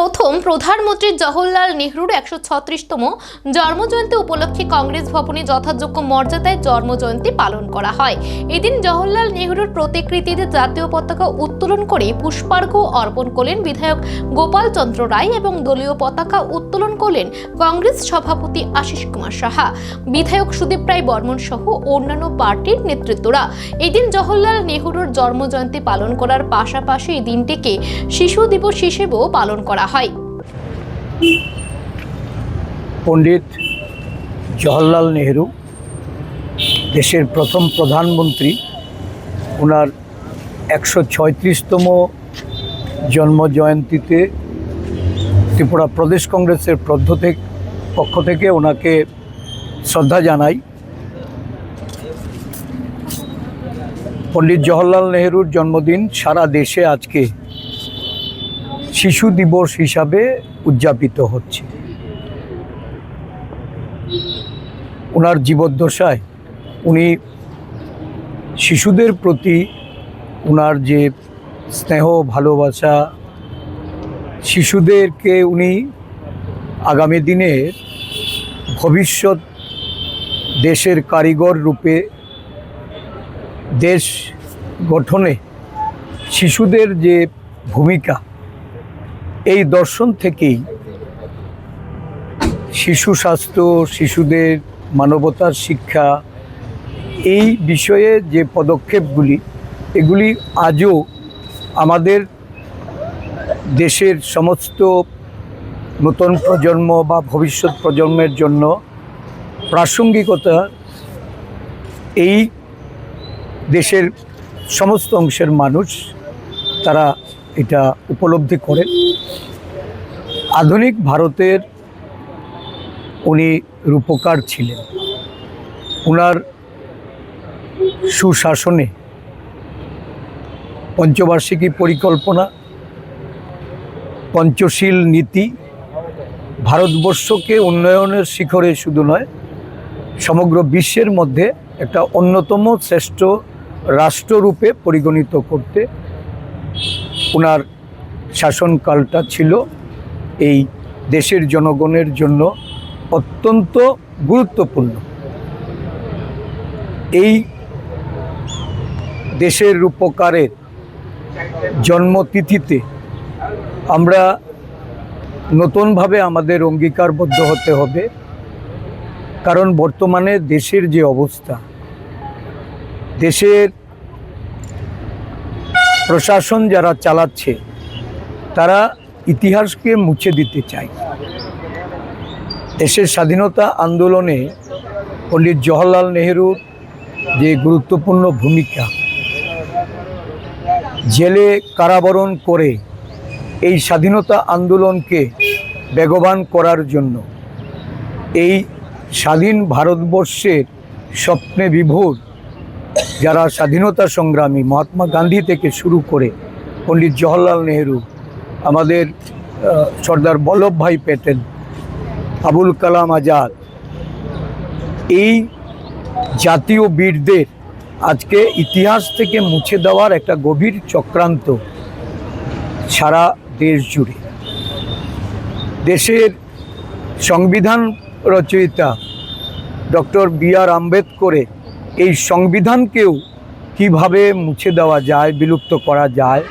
প্রথম প্রধানমন্ত্রী জওহরলাল নেহরুর একশো ছত্রিশতম জন্মজয়ন্তী উপলক্ষে কংগ্রেস ভবনে যথাযোগ্য মর্যাদায় জন্মজয়ন্তী পালন করা হয়। এদিন জওহরলাল নেহরুর প্রতিকৃতিতে জাতীয় পতাকা উত্তোলন করে পুষ্পার্ঘ্য অর্পণ করলেন বিধায়ক গোপাল চন্দ্র রায় এবং দলীয় পতাকা উত্তোলন করলেন কংগ্রেস সভাপতি আশিস কুমার সাহা। বিধায়ক সুদীপ রায় বর্মন সহ অন্যান্য পার্টির নেতৃত্বরা। এদিন জওহরলাল নেহরুর জন্মজয়ন্তী পালন করার পাশাপাশি এই দিনটিকে শিশু দিবস হিসেবেও পালন করা হয়। পণ্ডিত জওহরলাল নেহেরু, দেশের প্রথম প্রধানমন্ত্রী ওনার একশো ছয়ত্রিশতম জন্মজয়ন্তীতে ত্রিপুরা প্রদেশ কংগ্রেসের থেকে, পক্ষ থেকে ওনাকে শ্রদ্ধা জানাই। পণ্ডিত জওহরলাল নেহেরুর জন্মদিন সারা দেশে আজকে শিশু দিবস হিসাবে উদযাপিত হচ্ছে। ওনার জীবদ্দশায় উনি শিশুদের প্রতি ওনার যে স্নেহ, ভালোবাসা, শিশুদেরকে উনি আগামী দিনের ভবিষ্যৎ দেশের কারিগর রূপে দেশ গঠনে শিশুদের যে ভূমিকা এই দর্শন থেকেই শিশু স্বাস্থ্য, শিশুদের মানবতার শিক্ষা, এই বিষয়ে যে পদক্ষেপগুলি, এগুলি আজও আমাদের দেশের সমস্ত নতুন প্রজন্ম বা ভবিষ্যৎ প্রজন্মের জন্য প্রাসঙ্গিকতা এই দেশের সমস্ত অংশের মানুষ, তারা এটা উপলব্ধি করেন আধুনিক ভারতের উনি রূপকার ছিলেন। ওনার সুশাসনে পঞ্চবার্ষিকী পরিকল্পনা, পঞ্চশীল নীতি, ভারতবর্ষকে উন্নয়নের শিখরে শুধু নয়, সমগ্র বিশ্বের মধ্যে একটা অন্যতম শ্রেষ্ঠ রাষ্ট্ররূপে পরিগণিত করতে ওনার শাসনকালটা ছিল এই দেশের জনগণের জন্য অত্যন্ত গুরুত্বপূর্ণ। এই দেশের রূপকারের জন্মতিথিতে আমরা নতুনভাবে আমাদের অঙ্গীকারবদ্ধ হতে হবে, কারণ বর্তমানে দেশের যে অবস্থা, দেশের প্রশাসন যারা চালাচ্ছে, তারা ইতিহাসকে মুছে দিতে চায়। দেশের স্বাধীনতা আন্দোলনে পণ্ডিত জওহরলাল নেহরুর যে গুরুত্বপূর্ণ ভূমিকা, জেলে কারাবরণ করে এই স্বাধীনতা আন্দোলনকে বেগবান করার জন্য, এই স্বাধীন ভারতবর্ষের স্বপ্নে বিভোর যারা স্বাধীনতা সংগ্রামী মহাত্মা গান্ধী থেকে শুরু করে পণ্ডিত জওহরলাল নেহরু, আমাদের সর্দার বল্লভভাই প্যাটেল, আবুল কালাম আজাদ, এই জাতীয় বীরদের আজকে ইতিহাস থেকে মুছে দেওয়ার একটা গভীর চক্রান্ত সারা দেশ জুড়ে। দেশের সংবিধান রচয়িতা ডক্টর বি আর আম্বেদকরের এই সংবিধানকেও কীভাবে মুছে দেওয়া যায়, বিলুপ্ত করা যায়,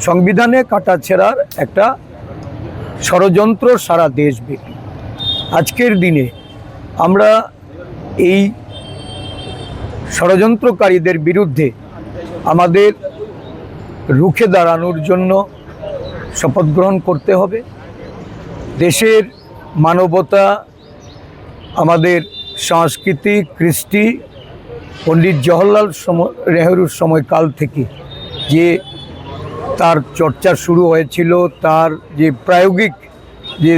সংবিধানে কাটাছেড়ার একটা ষড়যন্ত্র সারা দেশ দেশব্যাপী। আজকের দিনে আমরা এই ষড়যন্ত্রকারীদের বিরুদ্ধে আমাদের রুখে দাঁড়ানোর জন্য শপথ গ্রহণ করতে হবে। দেশের মানবতা, আমাদের সংস্কৃতি, কৃষ্টি পণ্ডিত জওহরলাল নেহরুর সময়কাল থেকে যে তার চর্চা শুরু হয়েছিল, তার যে প্রায়োগিক যে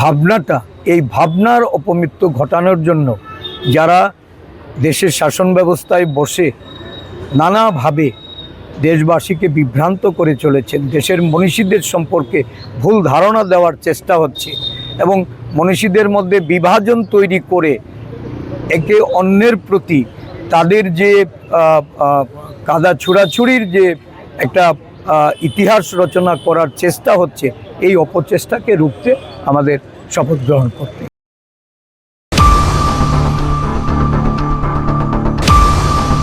ভাবনাটা, এই ভাবনার অপমৃত্যু ঘটানোর জন্য যারা দেশের শাসন ব্যবস্থায় বসে নানাভাবে দেশবাসীকে বিভ্রান্ত করে চলেছেন, দেশের মনীষীদের সম্পর্কে ভুল ধারণা দেওয়ার চেষ্টা হচ্ছে এবং মনীষীদের মধ্যে বিভাজন তৈরি করে একে অন্যের প্রতি তাদের যে কাদা ছুড়াছুড়ির যে একটা ইতিহাস রচনা করার চেষ্টা হচ্ছে, এই অপচেষ্টাকে রুখতে আমাদের শপথ গ্রহণ করতে।